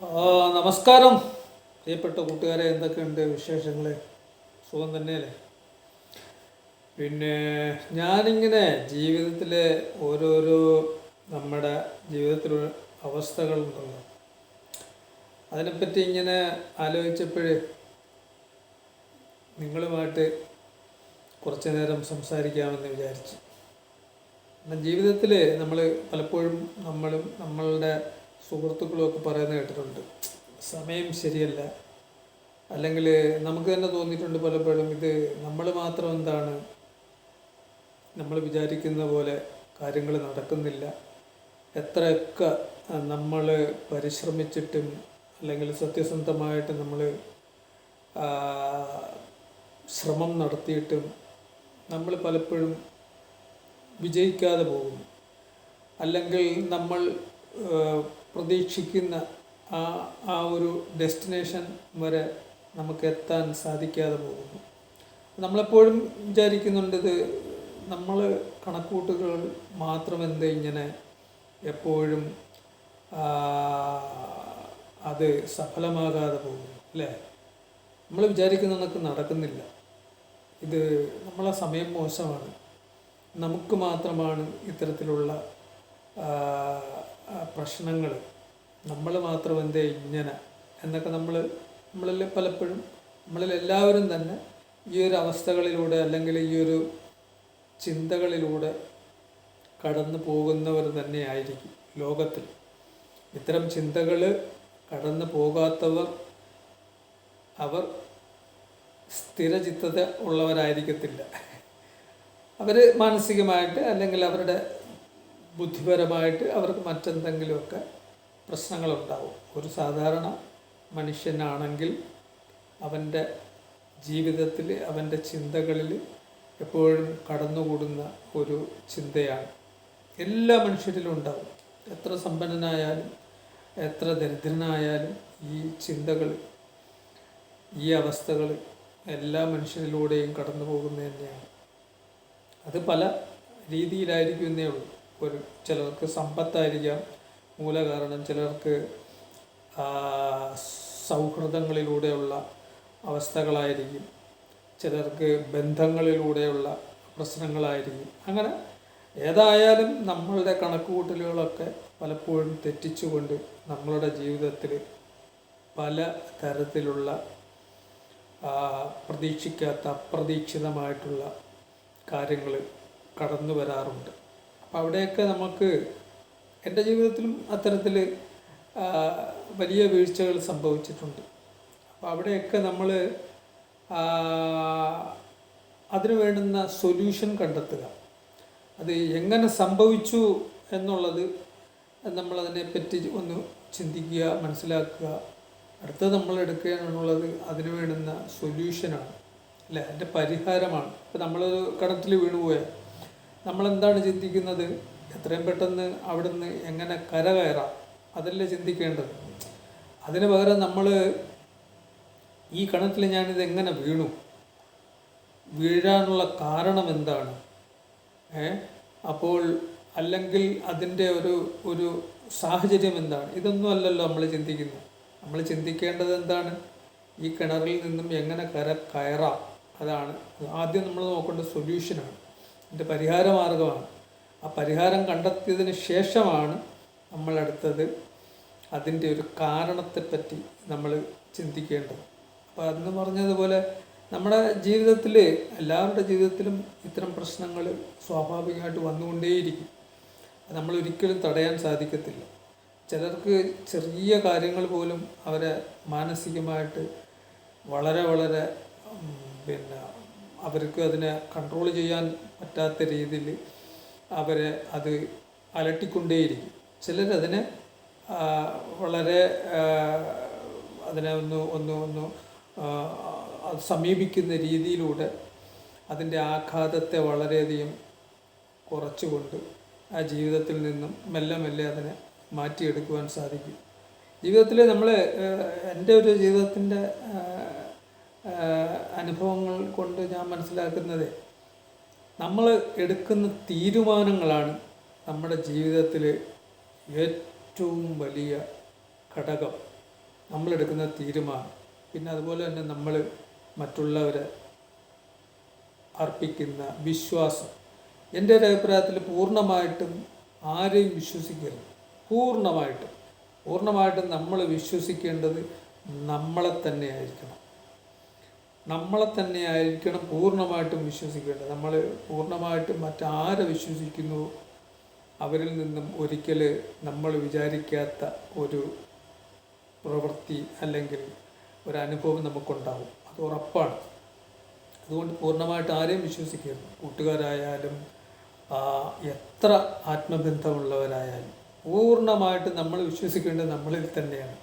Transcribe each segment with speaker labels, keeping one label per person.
Speaker 1: നമസ്കാരം. പ്രിയപ്പെട്ട കൂട്ടുകാരെ എന്തൊക്കെയുണ്ട് വിശേഷങ്ങൾ സുഖം തന്നെയല്ലേ? പിന്നെ ഞാനിങ്ങനെ ജീവിതത്തിലെ ഓരോരോ നമ്മുടെ ജീവിതത്തിലുള്ള അവസ്ഥകളുണ്ടല്ലോ അതിനെപ്പറ്റി ഇങ്ങനെ ആലോചിച്ചപ്പോഴ് നിങ്ങളുമായിട്ട് കുറച്ച് നേരം സംസാരിക്കാമെന്ന് വിചാരിച്ചു. ജീവിതത്തിൽ നമ്മൾ പലപ്പോഴും നമ്മളും നമ്മളുടെ സുഹൃത്തുക്കളും ഒക്കെ പറയുന്നത് കേട്ടിട്ടുണ്ട്. സമയം ശരിയല്ല. അല്ലെങ്കിൽ നമുക്ക് തന്നെ തോന്നിയിട്ടുണ്ട് പലപ്പോഴും ഇത് നമ്മൾ മാത്രം എന്താണ് നമ്മൾ വിചാരിക്കുന്ന പോലെ കാര്യങ്ങൾ നടക്കുന്നില്ല. എത്രയൊക്കെ നമ്മൾ പരിശ്രമിച്ചിട്ടും അല്ലെങ്കിൽ സത്യസന്ധമായിട്ട് നമ്മൾ ശ്രമം നടത്തിയിട്ടും നമ്മൾ പലപ്പോഴും വിജയിക്കാതെ പോകുന്നു. അല്ലെങ്കിൽ നമ്മൾ പ്രതീക്ഷിക്കുന്ന ആ ആ ഒരു ഡെസ്റ്റിനേഷൻ വരെ നമുക്ക് എത്താൻ സാധിക്കാതെ പോകുന്നു. നമ്മളെപ്പോഴും വിചാരിക്കുന്നുണ്ട് ഇത് നമ്മൾ കണക്കൂട്ടുകൾ മാത്രം എന്ത് ഇങ്ങനെ എപ്പോഴും അത് സഫലമാകാതെ പോകുന്നു അല്ലേ? നമ്മൾ വിചാരിക്കുന്നതൊക്കെ നടക്കുന്നില്ല. ഇത് നമ്മളെ സമയം മോശമാണ്. നമുക്ക് മാത്രമാണ് ഇത്തരത്തിലുള്ള പ്രശ്നങ്ങൾ നമ്മൾ മാത്രം എന്തേ ഇങ്ങനെ എന്നൊക്കെ നമ്മൾ നമ്മളിൽ പലപ്പോഴും നമ്മളിൽ എല്ലാവരും തന്നെ ഈ ഒരു അവസ്ഥകളിലൂടെ അല്ലെങ്കിൽ ഈ ഒരു ചിന്തകളിലൂടെ കടന്നു പോകുന്നവർ തന്നെയായിരിക്കും ലോകത്തിൽ. ഇത്തരം ചിന്തകൾ കടന്നു പോകാത്തവർ അവർ സ്ഥിരചിത്തത ഉള്ളവരായിരിക്കത്തില്ല. അവർ മാനസികമായിട്ട് അല്ലെങ്കിൽ അവരുടെ ബുദ്ധിപരമായിട്ട് അവർക്ക് മറ്റെന്തെങ്കിലുമൊക്കെ പ്രശ്നങ്ങളുണ്ടാവും. ഒരു സാധാരണ മനുഷ്യനാണെങ്കിൽ അവന്റെ ജീവിതത്തിൽ അവന്റെ ചിന്തകളിൽ എപ്പോഴും കടന്നുകൂടുന്ന ഒരു ചിന്തയാണ്. എല്ലാ മനുഷ്യരിലും ഉണ്ടാവും. എത്ര സമ്പന്നനായാലും എത്ര ദരിദ്രനായാലും ഈ ചിന്തകൾ ഈ അവസ്ഥകൾ എല്ലാ മനുഷ്യരിലൂടെയും കടന്നു പോകുന്നത് തന്നെയാണ്. അത് പല രീതിയിലായിരിക്കും എന്നേ ഉള്ളൂ. ഒരു ചിലർക്ക് സമ്പത്തായിരിക്കാം. മൂലകാരണം ചിലർക്ക് സൗഹൃദങ്ങളിലൂടെയുള്ള അവസ്ഥകളായിരിക്കും. ചിലർക്ക് ബന്ധങ്ങളിലൂടെയുള്ള പ്രശ്നങ്ങളായിരിക്കും. അങ്ങനെ ഏതായാലും നമ്മളുടെ കണക്കുകൂട്ടലുകളൊക്കെ പലപ്പോഴും തെറ്റിച്ചുകൊണ്ട് നമ്മളുടെ ജീവിതത്തിൽ പല തരത്തിലുള്ള പ്രതീക്ഷിക്കാത്ത അപ്രതീക്ഷിതമായിട്ടുള്ള കാര്യങ്ങൾ കടന്നു വരാറുണ്ട് അപ്പം അവിടെയൊക്കെ നമുക്ക് എന്റെ ജീവിതത്തിലും അത്തരത്തിൽ വലിയ വീഴ്ചകൾ സംഭവിച്ചിട്ടുണ്ട്. അപ്പോൾ അവിടെയൊക്കെ നമ്മൾ അതിനു വേണ്ടുന്ന സൊല്യൂഷൻ കണ്ടെത്തുക. അത് എങ്ങനെ സംഭവിച്ചു എന്നുള്ളത് നമ്മളതിനെപ്പറ്റി ഒന്ന് ചിന്തിക്കുക മനസ്സിലാക്കുക. അടുത്തത് നമ്മൾ എടുക്കാനുള്ളത് അതിന് വേണ്ടുന്ന സൊല്യൂഷനാണ്. അല്ലേ? അതിന്റെ പരിഹാരമാണ്. ഇപ്പം നമ്മളൊരു കടത്തിൽ വീണുപോയാൽ നമ്മളെന്താണ് ചിന്തിക്കുന്നത്? എത്രയും പെട്ടെന്ന് അവിടുന്ന് എങ്ങനെ കര കയറാം? അതല്ലേ ചിന്തിക്കേണ്ടത്. അതിന് പകരം നമ്മൾ ഈ കണക്കിൽ ഞാനിത് എങ്ങനെ വീണു? വീഴാനുള്ള കാരണം എന്താണ്? ഏ? അപ്പോൾ അല്ലെങ്കിൽ അതിന്റെ ഒരു ഒരു സാഹചര്യം എന്താണ്? ഇതൊന്നും അല്ലല്ലോ നമ്മൾ ചിന്തിക്കുന്നത്. നമ്മൾ ചിന്തിക്കേണ്ടത് എന്താണ്? ഈ കിണറിൽ നിന്നും എങ്ങനെ കര കയറാം? അതാണ്. ആദ്യം നമ്മൾ നോക്കേണ്ട സൊല്യൂഷനാണ്. ഇതിന്റെ പരിഹാരമാർഗമാണ്. ആ പരിഹാരം കണ്ടെത്തിയതിന് ശേഷമാണ് നമ്മളടുത്തത് അതിന്റെ ഒരു കാരണത്തെപ്പറ്റി നമ്മൾ ചിന്തിക്കേണ്ടത്. അപ്പോൾ അന്ന് പറഞ്ഞതുപോലെ നമ്മുടെ ജീവിതത്തിൽ എല്ലാവരുടെ ജീവിതത്തിലും ഇത്തരം പ്രശ്നങ്ങൾ സ്വാഭാവികമായിട്ട് വന്നുകൊണ്ടേയിരിക്കും. നമ്മൾ ഒരിക്കലും തടയാൻ സാധിക്കത്തില്ല. ചിലർക്ക് ചെറിയ കാര്യങ്ങൾ പോലും അവരെ മാനസികമായിട്ട് വളരെ വളരെ പിന്നെ അവർക്ക് അതിനെ കൺട്രോൾ ചെയ്യാൻ പറ്റാത്ത രീതിയിൽ അവരെ അത് അലട്ടിക്കൊണ്ടേയിരിക്കും. ചിലരതിനെ വളരെ അതിനെ ഒന്ന് ഒന്ന് ഒന്ന് സമീപിക്കുന്ന രീതിയിലൂടെ അതിന്റെ ആഘാതത്തെ വളരെയധികം കുറച്ചുകൊണ്ട് ആ ജീവിതത്തിൽ നിന്നും മെല്ലെ മെല്ലെ അതിനെ മാറ്റിയെടുക്കുവാൻ സാധിക്കും. ജീവിതത്തിൽ നമ്മൾ എന്റെ ഒരു ജീവിതത്തിന്റെ അനുഭവങ്ങൾ കൊണ്ട് ഞാൻ മനസ്സിലാക്കുന്നത് നമ്മൾ എടുക്കുന്ന തീരുമാനങ്ങളാണ് നമ്മുടെ ജീവിതത്തിൽ ഏറ്റവും വലിയ ഘടകം. നമ്മളെടുക്കുന്ന തീരുമാനം. പിന്നെ അതുപോലെ തന്നെ നമ്മൾ മറ്റുള്ളവരെ അർപ്പിക്കുന്ന വിശ്വാസം. എന്റെ ഒരു അഭിപ്രായത്തിൽ പൂർണമായിട്ടും ആരെയും വിശ്വസിക്കരുത്. പൂർണമായിട്ടും. പൂർണമായിട്ടും നമ്മൾ വിശ്വസിക്കേണ്ടത് നമ്മളെ തന്നെ ആയിരിക്കണം നമ്മളെ തന്നെ ആയിരിക്കണം പൂർണമായിട്ടും വിശ്വസിക്കേണ്ടത്. നമ്മൾ പൂർണമായിട്ടും മറ്റാരെ വിശ്വസിക്കുന്നു അവരിൽ നിന്നും ഒരിക്കൽ നമ്മൾ വിചാരിക്കാത്ത ഒരു പ്രവൃത്തി അല്ലെങ്കിൽ ഒരു അനുഭവം നമുക്കുണ്ടാവും. അത് ഉറപ്പാണ്. അതുകൊണ്ട് പൂർണമായിട്ട് ആരെയും വിശ്വസിക്കരുത്. കൂട്ടുകാരായാലും എത്ര ആത്മബന്ധമുള്ളവരായാലും പൂർണമായിട്ട് നമ്മൾ വിശ്വസിക്കേണ്ടത് നമ്മളിൽ തന്നെയാണ്.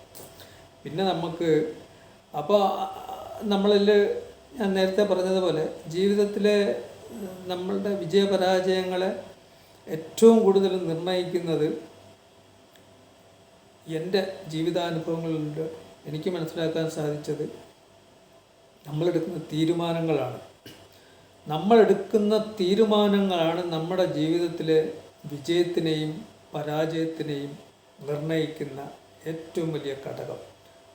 Speaker 1: പിന്നെ നമുക്ക് അപ്പോൾ നമ്മളിൽ ഞാൻ നേരത്തെ പറഞ്ഞതുപോലെ ജീവിതത്തിലെ നമ്മളുടെ വിജയപരാജയങ്ങളെ ഏറ്റവും കൂടുതൽ നിർണയിക്കുന്നത് എന്റെ ജീവിതാനുഭവങ്ങളിലുണ്ട് എനിക്ക് മനസ്സിലാക്കാൻ സാധിച്ചത് നമ്മളെടുക്കുന്ന തീരുമാനങ്ങളാണ്. നമ്മളെടുക്കുന്ന തീരുമാനങ്ങളാണ് നമ്മുടെ ജീവിതത്തിലെ വിജയത്തിനെയും പരാജയത്തിനെയും നിർണയിക്കുന്ന ഏറ്റവും വലിയ ഘടകം.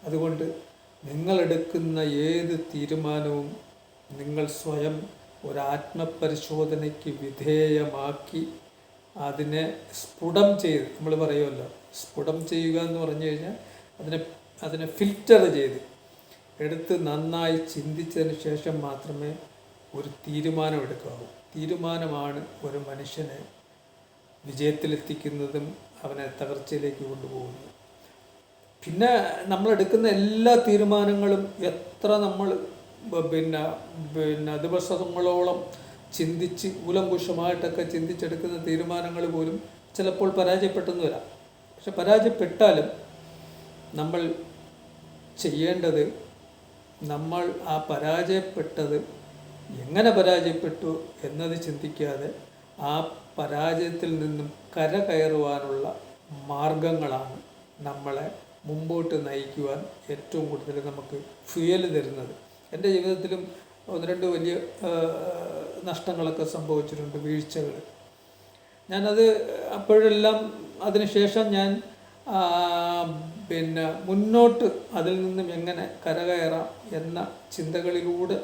Speaker 1: അതുകൊണ്ട് നിങ്ങളെടുക്കുന്ന ഏത് തീരുമാനവും നിങ്ങൾ സ്വയം ഒരാത്മപരിശോധനയ്ക്ക് വിധേയമാക്കി അതിനെ സ്ഫുടം ചെയ്ത് നമ്മൾ പറയുമല്ലോ സ്ഫുടം ചെയ്യുക എന്ന് പറഞ്ഞു കഴിഞ്ഞാൽ അതിനെ അതിനെ ഫിൽറ്റർ ചെയ്ത് എടുത്ത് നന്നായി ചിന്തിച്ചതിന് ശേഷം മാത്രമേ ഒരു തീരുമാനം എടുക്കാവൂ. തീരുമാനമാണ് ഒരു മനുഷ്യനെ വിജയത്തിലെത്തിക്കുന്നതും അവനെ തകർച്ചയിലേക്ക് കൊണ്ടുപോകുന്നതും. പിന്നെ നമ്മൾ എടുക്കുന്ന എല്ലാ തീരുമാനങ്ങളും എത്ര നമ്മൾ പിന്നെ പിന്നെ ദിവസങ്ങളോളം ചിന്തിച്ച് കൂലങ്കുഷമായിട്ടൊക്കെ ചിന്തിച്ചെടുക്കുന്ന തീരുമാനങ്ങൾ പോലും ചിലപ്പോൾ പരാജയപ്പെട്ടെന്ന് വരാം. പക്ഷെ പരാജയപ്പെട്ടാലും നമ്മൾ ചെയ്യേണ്ടത് നമ്മൾ ആ പരാജയപ്പെട്ടത് എങ്ങനെ പരാജയപ്പെട്ടു എന്നത് ചിന്തിക്കാതെ ആ പരാജയത്തിൽ നിന്നും കരകയറുവാനുള്ള മാർഗങ്ങളാണ് നമ്മളെ മുമ്പോട്ട് നയിക്കുവാൻ ഏറ്റവും കൂടുതൽ നമുക്ക് ഫ്യൂയൽ തരുന്നത്. എന്റെ ജീവിതത്തിലും ഒന്ന് രണ്ട് വലിയ നഷ്ടങ്ങളൊക്കെ സംഭവിച്ചിട്ടുണ്ട് വീഴ്ചകൾ. ഞാനത് അപ്പോഴെല്ലാം അതിനുശേഷം ഞാൻ പിന്നെ മുന്നോട്ട് അതിൽ നിന്നും എങ്ങനെ കരകയറാം എന്ന ചിന്തകളിലൂടെ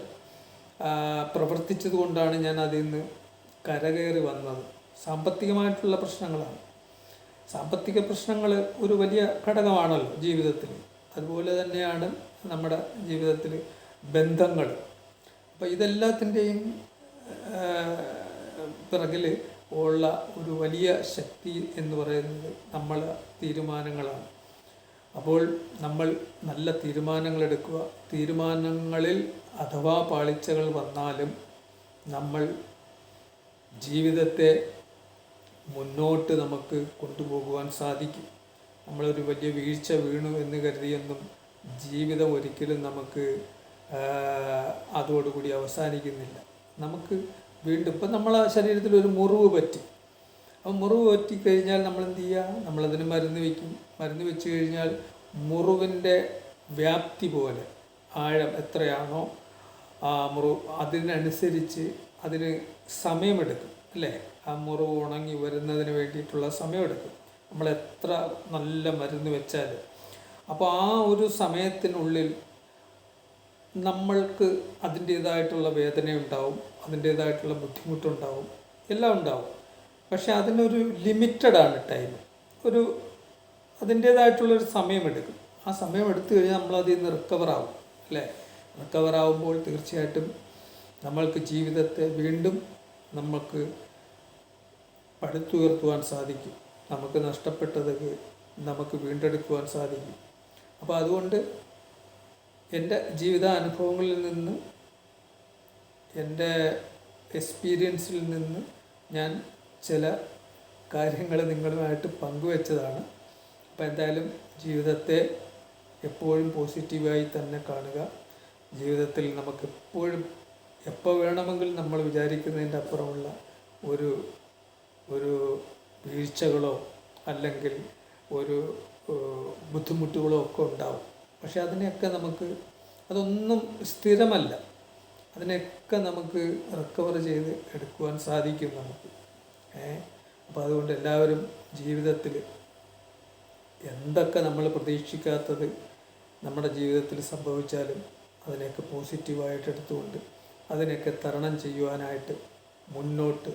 Speaker 1: പ്രവർത്തിച്ചതുകൊണ്ടാണ് പ്രവർത്തിച്ചത് കൊണ്ടാണ് ഞാൻ അതിൽ നിന്ന് കരകയറി വന്നത്. സാമ്പത്തികമായിട്ടുള്ള പ്രശ്നങ്ങളാണ്. സാമ്പത്തിക പ്രശ്നങ്ങൾ ഒരു വലിയ ഘടകമാണല്ലോ ജീവിതത്തിൽ. അതുപോലെ തന്നെയാണ് നമ്മുടെ ജീവിതത്തിൽ ബന്ധങ്ങൾ. അപ്പോൾ ഇതെല്ലാത്തിന്റെയും പിറകിൽ ഉള്ള ഒരു വലിയ ശക്തി എന്ന് പറയുന്നത് നമ്മൾ തീരുമാനങ്ങളാണ്. അപ്പോൾ നമ്മൾ നല്ല തീരുമാനങ്ങൾ എടുക്കുക. തീരുമാനങ്ങളിൽ അഥവാ പാളിച്ചകൾ വന്നാലും നമ്മൾ ജീവിതത്തെ മുന്നോട്ട് നമുക്ക് കൊണ്ടുപോകുവാൻ സാധിക്കും. നമ്മളൊരു വലിയ വീഴ്ച വീണു എന്ന് കരുതിയൊന്നും ജീവിതം ഒരിക്കലും നമുക്ക് അതോടുകൂടി അവസാനിക്കുന്നില്ല. നമുക്ക് വീണ്ടും ഇപ്പം നമ്മളെ ശരീരത്തിൽ ഒരു മുറിവ് പറ്റി. അപ്പം മുറിവ് പറ്റിക്കഴിഞ്ഞാൽ നമ്മൾ എന്ത് ചെയ്യുക? നമ്മളതിന് മരുന്ന് വയ്ക്കും മരുന്ന് വെച്ച് കഴിഞ്ഞാൽ മുറിവിന്റെ വ്യാപ്തി പോലെ ആഴം എത്രയാണോ ആ മുറിവ് അതിനനുസരിച്ച് അതിന് സമയമെടുക്കും അല്ലേ? ആ മുറിവ് ഉണങ്ങി വരുന്നതിന് വേണ്ടിയിട്ടുള്ള സമയമെടുക്കും. നമ്മൾ എത്ര നല്ല മരുന്ന് വെച്ചാൽ അപ്പോൾ ആ ഒരു സമയത്തിനുള്ളിൽ നമ്മൾക്ക് അതിന്റേതായിട്ടുള്ള വേദനയുണ്ടാവും അതിന്റേതായിട്ടുള്ള ബുദ്ധിമുട്ടുണ്ടാവും എല്ലാം ഉണ്ടാവും. പക്ഷെ അതിനൊരു ലിമിറ്റഡാണ് ടൈം. ഒരു അതിന്റേതായിട്ടുള്ളൊരു സമയമെടുക്കും. ആ സമയം എടുത്തു കഴിഞ്ഞാൽ നമ്മളതിൽ നിന്ന് റിക്കവർ ആവും അല്ലേ? റിക്കവർ ആവുമ്പോൾ തീർച്ചയായിട്ടും നമ്മൾക്ക് ജീവിതത്തെ വീണ്ടും നമുക്ക് പടുത്തുയർത്തുവാൻ സാധിക്കും. നമുക്ക് നഷ്ടപ്പെട്ടതൊക്കെ നമുക്ക് വീണ്ടെടുക്കുവാൻ സാധിക്കും. അപ്പോൾ അതുകൊണ്ട് എന്റെ ജീവിതാനുഭവങ്ങളിൽ നിന്ന് എന്റെ എക്സ്പീരിയൻസിൽ നിന്ന് ഞാൻ ചില കാര്യങ്ങൾ നിങ്ങളുമായിട്ട് പങ്കുവെച്ചതാണ്. അപ്പോൾ എന്തായാലും ജീവിതത്തെ എപ്പോഴും പോസിറ്റീവായി തന്നെ കാണുക. ജീവിതത്തിൽ നമുക്ക് എപ്പോഴും എപ്പോൾ വേണമെങ്കിലും നമ്മൾ വിചാരിക്കുന്നതിന്റെ അപ്പുറമുള്ള ഒരു ഒരു വീഴ്ചകളോ അല്ലെങ്കിൽ ഒരു ബുദ്ധിമുട്ടുകളോ ഒക്കെ ഉണ്ടാവും. പക്ഷെ അതിനെയൊക്കെ നമുക്ക് അതൊന്നും സ്ഥിരമല്ല. അതിനെയൊക്കെ നമുക്ക് റിക്കവർ ചെയ്ത് എടുക്കുവാൻ സാധിക്കും നമുക്ക്. അപ്പോൾ അതുകൊണ്ട് എല്ലാവരും ജീവിതത്തിൽ എന്തൊക്കെ നമ്മൾ പ്രതീക്ഷിക്കാത്തത് നമ്മുടെ ജീവിതത്തിൽ സംഭവിച്ചാലും അതിനെയൊക്കെ പോസിറ്റീവായിട്ട് എടുത്തുകൊണ്ട് അതിനെയൊക്കെ തരണം ചെയ്യുവാനായിട്ട് മുന്നോട്ട്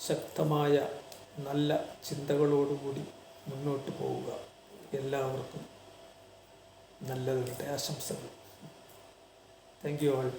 Speaker 1: ശക്തമായ നല്ല ചിന്തകളോടുകൂടി മുന്നോട്ട് പോവുക. എല്ലാവർക്കും നല്ലതുകളുടെ ആശംസകൾ. Thank you all